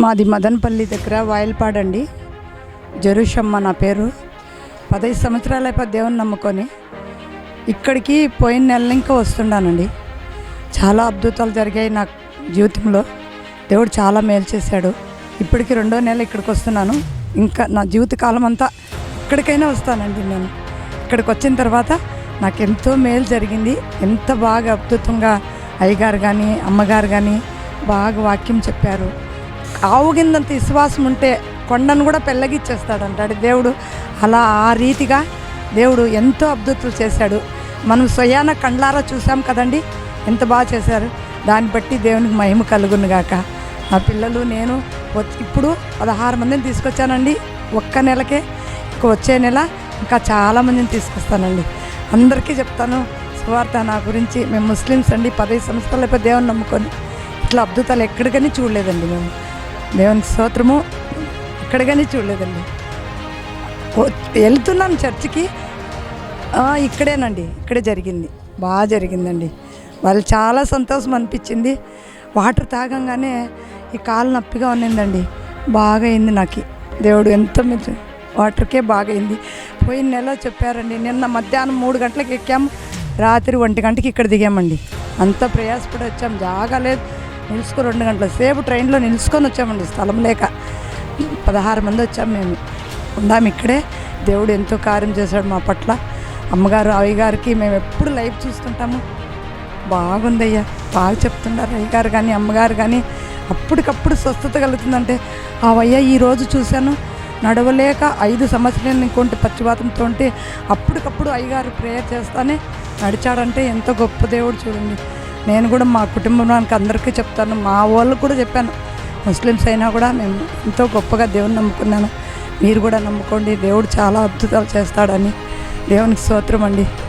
మాది మదనపల్లి దగ్గర వాయిల్పాడండి జరుషమ్మ నా పేరు. పదహైదు సంవత్సరాలు దేవుని నమ్ముకొని ఇక్కడికి పోయిన నెల ఇంకా వస్తున్నానండి. చాలా అద్భుతాలు జరిగాయి నా జీవితంలో. దేవుడు చాలా మేలు చేశాడు. ఇప్పటికి రెండో నెల ఇక్కడికి వస్తున్నాను. ఇంకా నా జీవితకాలం అంతా ఇక్కడికైనా వస్తానండి నేను. ఇక్కడికి వచ్చిన తర్వాత నాకు ఎంతో మేలు జరిగింది. ఎంత బాగా అద్భుతంగా అయ్యగారు కానీ అమ్మగారు కానీ బాగా వాక్యం చెప్పారు. ఆవు కిందంత విశ్వాసం ఉంటే కొండను కూడా పెళ్ళగిచ్చేస్తాడంటాడు. దేవుడు అలా ఆ రీతిగా దేవుడు ఎంతో అద్భుతులు చేశాడు. మనం స్వయాన కండ్లారా చూసాం కదండి? ఎంత బాగా చేశారు. దాన్ని బట్టి దేవునికి మహిమ కలుగును గాక. మా పిల్లలు నేను ఇప్పుడు పదహారు మందిని తీసుకొచ్చానండి. ఒక్క నెలకే. వచ్చే నెల ఇంకా చాలామందిని తీసుకొస్తానండి. అందరికీ చెప్తాను సువార్త నా గురించి. మేము ముస్లిమ్స్ అండి. పదహైదు సంవత్సరాలు అయిపోయి దేవుని నమ్ముకొని. ఇట్లా అద్భుతాలు ఎక్కడికని చూడలేదండి మేము. దేవునికి స్తోత్రము కానీ చూడలేదండి. వెళ్తున్నాను చర్చికి. ఇక్కడేనండి ఇక్కడే జరిగింది. బాగా జరిగిందండి. వాళ్ళు చాలా సంతోషం అనిపించింది. వాటర్ తాగంగానే ఈ కాలు నొప్పిగా ఉన్నిందండి. బాగా అయింది నాకు. దేవుడు ఎంతో మెచ్చు వాటర్కే బాగా అయింది పోయిన నెల చెప్పారండి నిన్న మధ్యాహ్నం మూడు గంటలకు ఎక్కాము. రాత్రి ఒంటి గంటకి ఇక్కడ దిగామండి. అంత ప్రయాసపడి వచ్చాం. జాగలేదు నిలుచుకో రెండు గంటల సేపు ట్రైన్లో నిలుచుకొని వచ్చామండి. స్థలం లేక పదహారు మంది వచ్చాం మేము. ఉందాం ఇక్కడే. దేవుడు ఎంతో కార్యం చేశాడు మా పట్ల. అమ్మగారు అయ్యగారికి మేము ఎప్పుడు లైవ్ చూస్తుంటాము. బాగుందయ్యా. బాగా చెప్తున్నారు అయ్యగారు కానీ అమ్మగారు కానీ. అప్పటికప్పుడు స్వస్థత కలుగుతుందంటే అవయ్యా ఈరోజు చూశాను. నడవలేక ఐదు సంవత్సరాలు ఇంకొంటి పచ్చివాతంతో ఉంటే అప్పటికప్పుడు అయ్యగారు ప్రేయర్ చేస్తానే. నడిచాడంటే ఎంతో గొప్ప దేవుడు చూడండి. నేను కూడా మా కుటుంబానికి అందరికీ చెప్తాను. మా వాళ్ళకు కూడా చెప్పాను. ముస్లిమ్స్ అయినా కూడా మేము ఎంతో గొప్పగా దేవుని నమ్ముకున్నాను. మీరు కూడా నమ్ముకోండి. దేవుడు చాలా అద్భుతాలు చేస్తాడని. దేవునికి స్తోత్రం అండి.